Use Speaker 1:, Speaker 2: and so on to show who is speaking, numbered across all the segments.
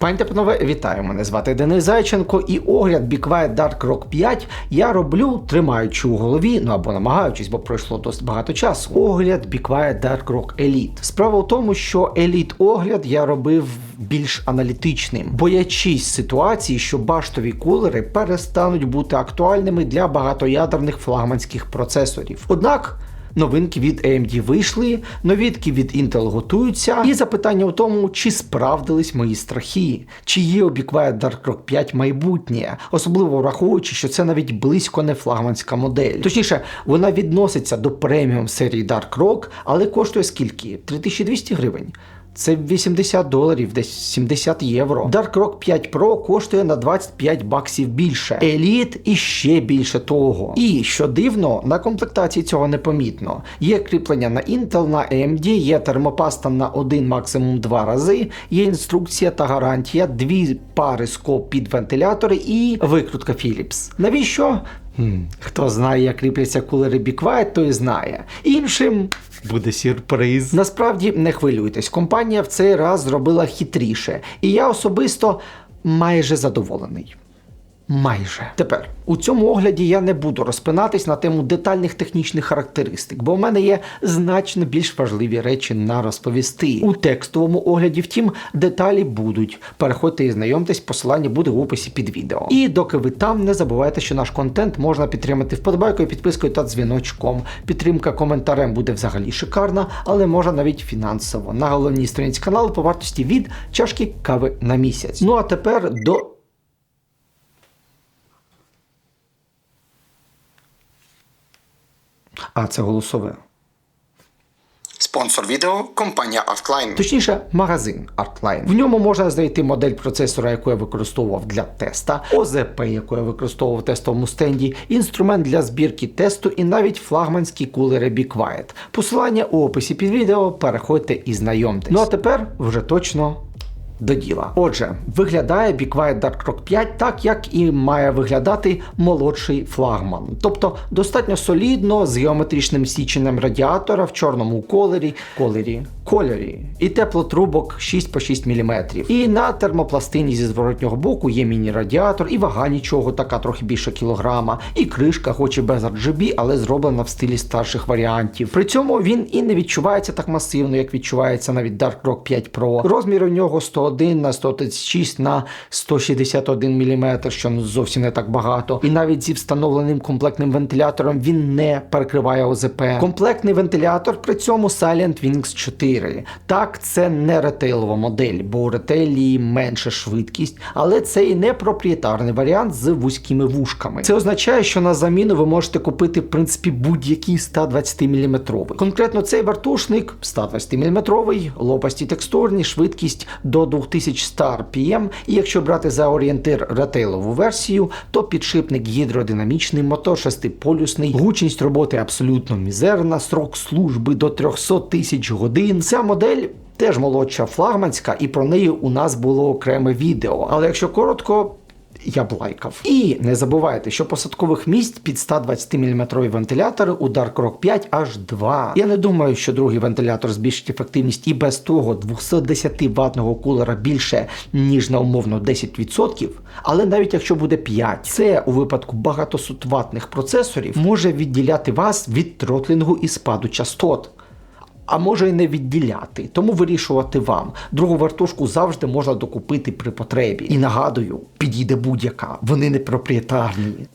Speaker 1: Пані та панове, вітаю! Мене звати Денис Зайченко і огляд Be Quiet Dark Rock 5 я роблю, тримаючи у голові, ну або намагаючись, бо пройшло досить багато часу. Огляд Be Quiet Dark Rock Elite. Справа в тому, що Elite огляд я робив більш аналітичним, боячись ситуації, що баштові кулери перестануть бути актуальними для багатоядерних флагманських процесорів. Однак. Новинки від AMD вийшли, новітки від Intel готуються, і запитання у тому, чи справдились мої страхи, чи є у Dark Rock 5 майбутнє, особливо враховуючи, що це навіть близько не флагманська модель. Точніше, вона відноситься до преміум серії Dark Rock, але коштує скільки? 3200 гривень. Це 80 доларів, десь 70 євро. Dark Rock 5 Pro коштує на 25 баксів більше. Elite і ще більше того. І що дивно, на комплектації цього не помітно. Є кріплення на Intel, на AMD, є термопаста на один, максимум два рази, є інструкція та гарантія, дві пари скоб під вентилятори і викрутка Philips. Навіщо? Хто знає, як ліпляться кулери біквайт, той знає. Іншим буде сюрприз. Насправді не хвилюйтесь, компанія в цей раз зробила хитріше, і я особисто майже задоволений. Майже тепер у цьому огляді я не буду розпинатись на тему детальних технічних характеристик, бо в мене є значно більш важливі речі на розповісти. У текстовому огляді, втім, деталі будуть. Переходьте і знайомтесь, посилання буде в описі під відео. І доки ви там, не забувайте, що наш контент можна підтримати вподобайкою, підпискою та дзвіночком. Підтримка коментарем буде взагалі шикарна, але можна навіть фінансово. На головній сторінці каналу по вартості від чашки кави на місяць. Ну а тепер до. А це голосове. Спонсор відео компанія Artline. Точніше, магазин Artline. В ньому можна знайти модель процесора, яку я використовував для теста, ОЗП, яку я використовував в тестовому стенді, інструмент для збірки тесту і навіть флагманські кулери Be Quiet. Посилання у описі під відео. Переходьте і знайомтесь. Ну а тепер вже точно до діла. Отже, виглядає Be Quiet Dark Rock 5 так, як і має виглядати молодший флагман. Тобто достатньо солідно з геометричним січенням радіатора в чорному колері, колері, кольорі і теплотрубок 6 по 6 мм. І на термопластині зі зворотнього боку є міні-радіатор, і вага нічого, така трохи більше кілограма, і кришка, хоч і без RGB, але зроблена в стилі старших варіантів. При цьому він і не відчувається так масивно, як відчувається навіть Dark Rock 5 Pro. Розмір у нього 101 на 136 на 161 мм, що зовсім не так багато. І навіть зі встановленим комплектним вентилятором він не перекриває ОЗП. Комплектний вентилятор при цьому Silent Wings 4. Так, це не ретейлова модель, бо у ретейлі менша швидкість, але це і не проприєтарний варіант з вузькими вушками. Це означає, що на заміну ви можете купити в принципі будь-який 120 мм. Конкретно цей вартушник 120 мм, лопасті текстурні, швидкість до 2100 RPM, і якщо брати за орієнтир ретейлову версію, то підшипник гідродинамічний, мотор шестиполюсний, гучність роботи абсолютно мізерна, срок служби до 300 тисяч годин. Ця модель. Теж молодша флагманська, і про неї у нас було окреме відео. Але якщо коротко, я б лайкав. І не забувайте, що посадкових місць під 120 мм вентилятори у Dark Rock 5 аж 2. Я не думаю, що другий вентилятор збільшить ефективність і без того 210 ватного кулера більше, ніж на умовно 10%. Але навіть якщо буде 5, це у випадку багатосутватних процесорів може відділяти вас від тротлінгу і спаду частот. А може і не відділяти, тому вирішувати вам. Другу вартушку завжди можна докупити при потребі. І нагадую, підійде будь-яка, вони не проприєтарні.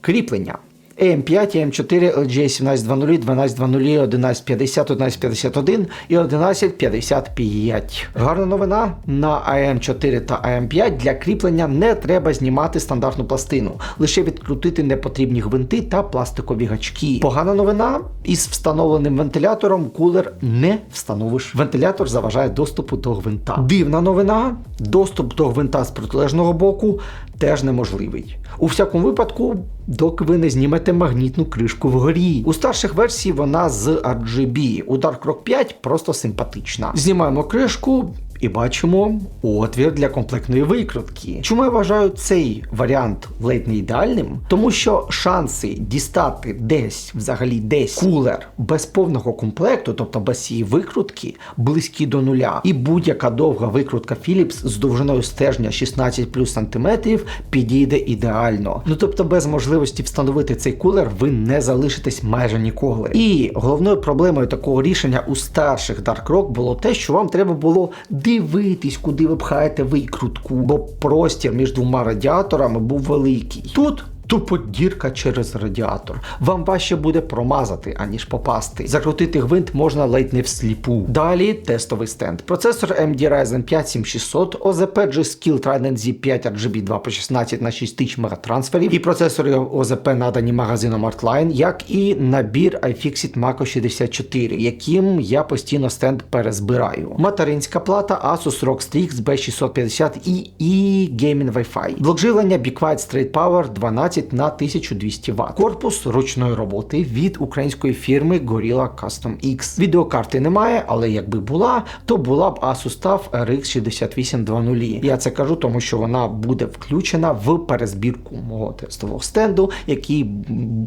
Speaker 1: Кріплення. AM5, AM4, LG 1720, 1220, 1150, 1151 і 1155. Гарна новина на AM4 та AM5 для кріплення не треба знімати стандартну пластину, лише відкрутити непотрібні гвинти та пластикові гачки. Погана новина із встановленим вентилятором кулер не встановиш. Вентилятор заважає доступу до гвинта. Дивна новина: доступ до гвинта з протилежного боку теж неможливий. У всякому випадку, доки ви не знімете магнітну кришку вгорі. У старших версій вона з RGB. У Dark Rock 5 просто симпатична. Знімаємо кришку І бачимо отвір для комплектної викрутки. Чому я вважаю цей варіант ледь не ідеальним? Тому що шанси дістати десь, взагалі десь кулер без повного комплекту, тобто без цієї викрутки, близькі до нуля. І будь-яка довга викрутка Philips з довжиною стежня 16 плюс сантиметрів підійде ідеально. Ну тобто, без можливості встановити цей кулер ви не залишитесь майже ніколи. І головною проблемою такого рішення у старших Dark Rock було те, що вам треба було дивитись, куди ви пхаєте викрутку, бо простір між двома радіаторами був великий. Тут Тупо дірка через радіатор. Вам важче буде промазати, аніж попасти. Закрутити гвинт можна ледь не всліпу. Далі тестовий стенд. Процесор AMD Ryzen 5 7600, ОЗП G-Skill Trident Z5 RGB 2 по 16 на 6000 мегатрансферів. І процесори озп надані магазином Artline, як і набір iFixit Mako 64, яким я постійно стенд перезбираю. Материнська плата Asus ROG Strix B650 і і Gaming Wi-Fi. Блок живлення Straight Power 12 на 1200 Вт. Корпус ручної роботи від української фірми Gorilla Custom X. Відеокарти немає, але якби була, то була б Asus TUF RX 6820. Я це кажу, тому що вона буде включена в перезбірку мого тестового стенду, який,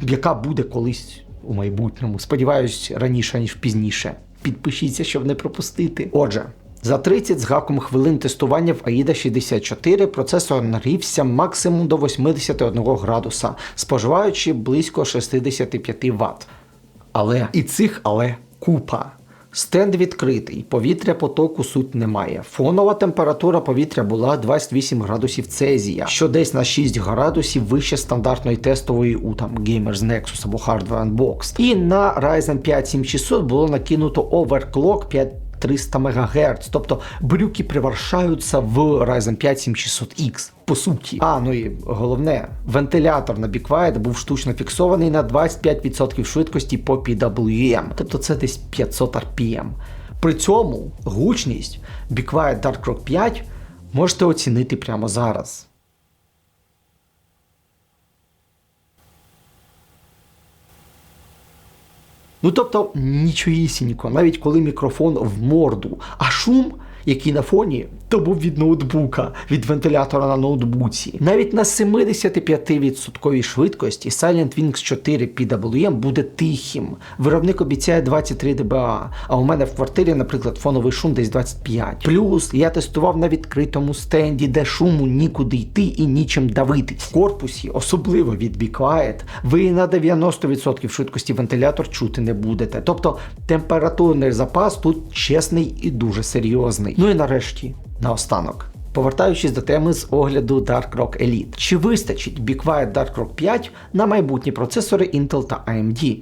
Speaker 1: яка буде колись у майбутньому. Сподіваюсь, раніше ніж пізніше. Підпишіться, щоб не пропустити. Отже. За 30 з гаком хвилин тестування в AIDA 64 процесор нагрівся максимум до 81 градуса, споживаючи близько 65 Вт. Але і цих але купа. Стенд відкритий, повітря потоку суть немає. Фонова температура повітря була 28 градусів Цезія, що десь на 6 градусів вище стандартної тестової у там Gamers Nexus або Hardware Unboxed. І на Ryzen 5 7600 було накинуто overclock 5 300 МГц. Тобто брюки приваршаються в Ryzen 5 7600X. По суті. А, ну і головне, вентилятор на BeQuiet був штучно фіксований на 25% швидкості по PWM. Тобто це десь 500 RPM. При цьому гучність BeQuiet Dark Rock 5 можете оцінити прямо зараз. Ну тобто нічоїсінько, навіть коли мікрофон в морду, а шум, який на фоні, то був від ноутбука, від вентилятора на ноутбуці. Навіть на 75% швидкості Silent Wings 4 PWM буде тихим. Виробник обіцяє 23 дБA, а у мене в квартирі, наприклад, фоновий шум десь 25. Плюс я тестував на відкритому стенді, де шуму нікуди йти і нічим давитись. В корпусі, особливо від Be Quiet, ви на 90% швидкості вентилятор чути не будете. Тобто температурний запас тут чесний і дуже серйозний. Ну і нарешті. Наостанок. Повертаючись до теми з огляду Dark Rock Elite. Чи вистачить Be Quiet Dark Rock 5 на майбутні процесори Intel та AMD?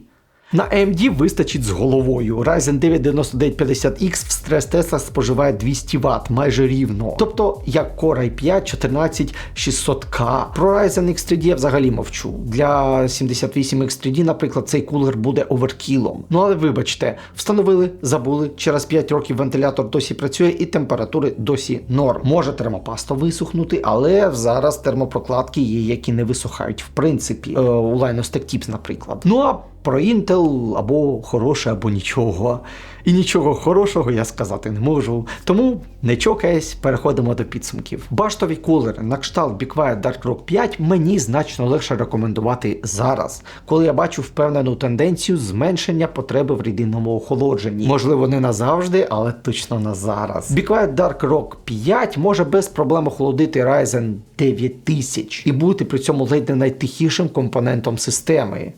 Speaker 1: На AMD вистачить з головою. Ryzen 9 9950X в стрес-тестах споживає 200 Вт майже рівно. Тобто, як Core i5 14600K. Про Ryzen X3D я взагалі мовчу. Для 78X3D, наприклад, цей кулер буде оверкілом. Ну але вибачте, встановили, забули, через 5 років вентилятор досі працює і температури досі норм. Може термопаста висохнути, але зараз термопрокладки є, які не висухають, в принципі, е, у Linus Tech Tips, наприклад. Ну а про Intel або хороше, або нічого. І нічого хорошого я сказати не можу. Тому не чокаясь, переходимо до підсумків. Баштові кулери на кшталт Be Quiet Dark Rock 5 мені значно легше рекомендувати зараз, коли я бачу впевнену тенденцію зменшення потреби в рідинному охолодженні. Можливо, не назавжди, але точно на зараз. Be Quiet Dark Rock 5 може без проблем охолодити Ryzen 9000 і бути при цьому ледь не найтихішим компонентом системи.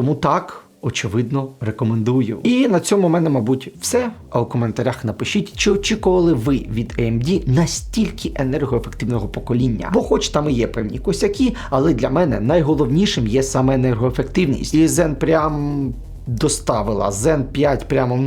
Speaker 1: Тому так, очевидно, рекомендую. І на цьому в мене, мабуть, все. А у коментарях напишіть, чи очікували ви від AMD настільки енергоефективного покоління. Бо хоч там і є певні косяки, але для мене найголовнішим є саме енергоефективність. І Zen прям доставила. Zen 5 прямо.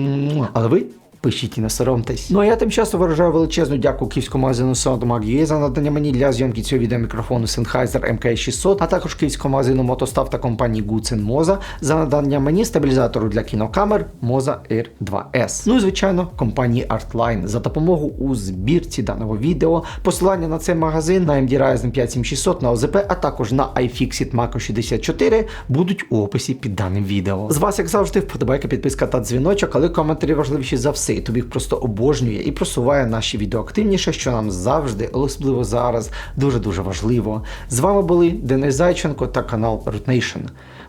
Speaker 1: Але ви Пишіть і не соромтесь. Ну а я тим часом виражаю величезну дяку київському магазину Soundmag.ua за надання мені для зйомки цього відеомікрофону Sennheiser MK600, а також київському магазину Мотостав та компанії Gutzen Moza за надання мені стабілізатору для кінокамер Moza Air 2S. Ну і звичайно, компанії Artline за допомогу у збірці даного відео. Посилання на цей магазин на AMD Ryzen 57600 на ОЗП, а також на iFixit Mako 64 будуть у описі під даним відео. З вас, як завжди, вподобайка, підписка та дзвіночок, але коментарі важливіші за все. І тобі просто обожнює і просуває наші відео активніше, що нам завжди, особливо зараз, дуже дуже важливо. З вами були Денис Зайченко та канал Root Nation.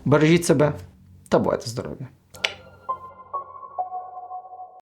Speaker 1: Бережіть себе та бувайте здорові!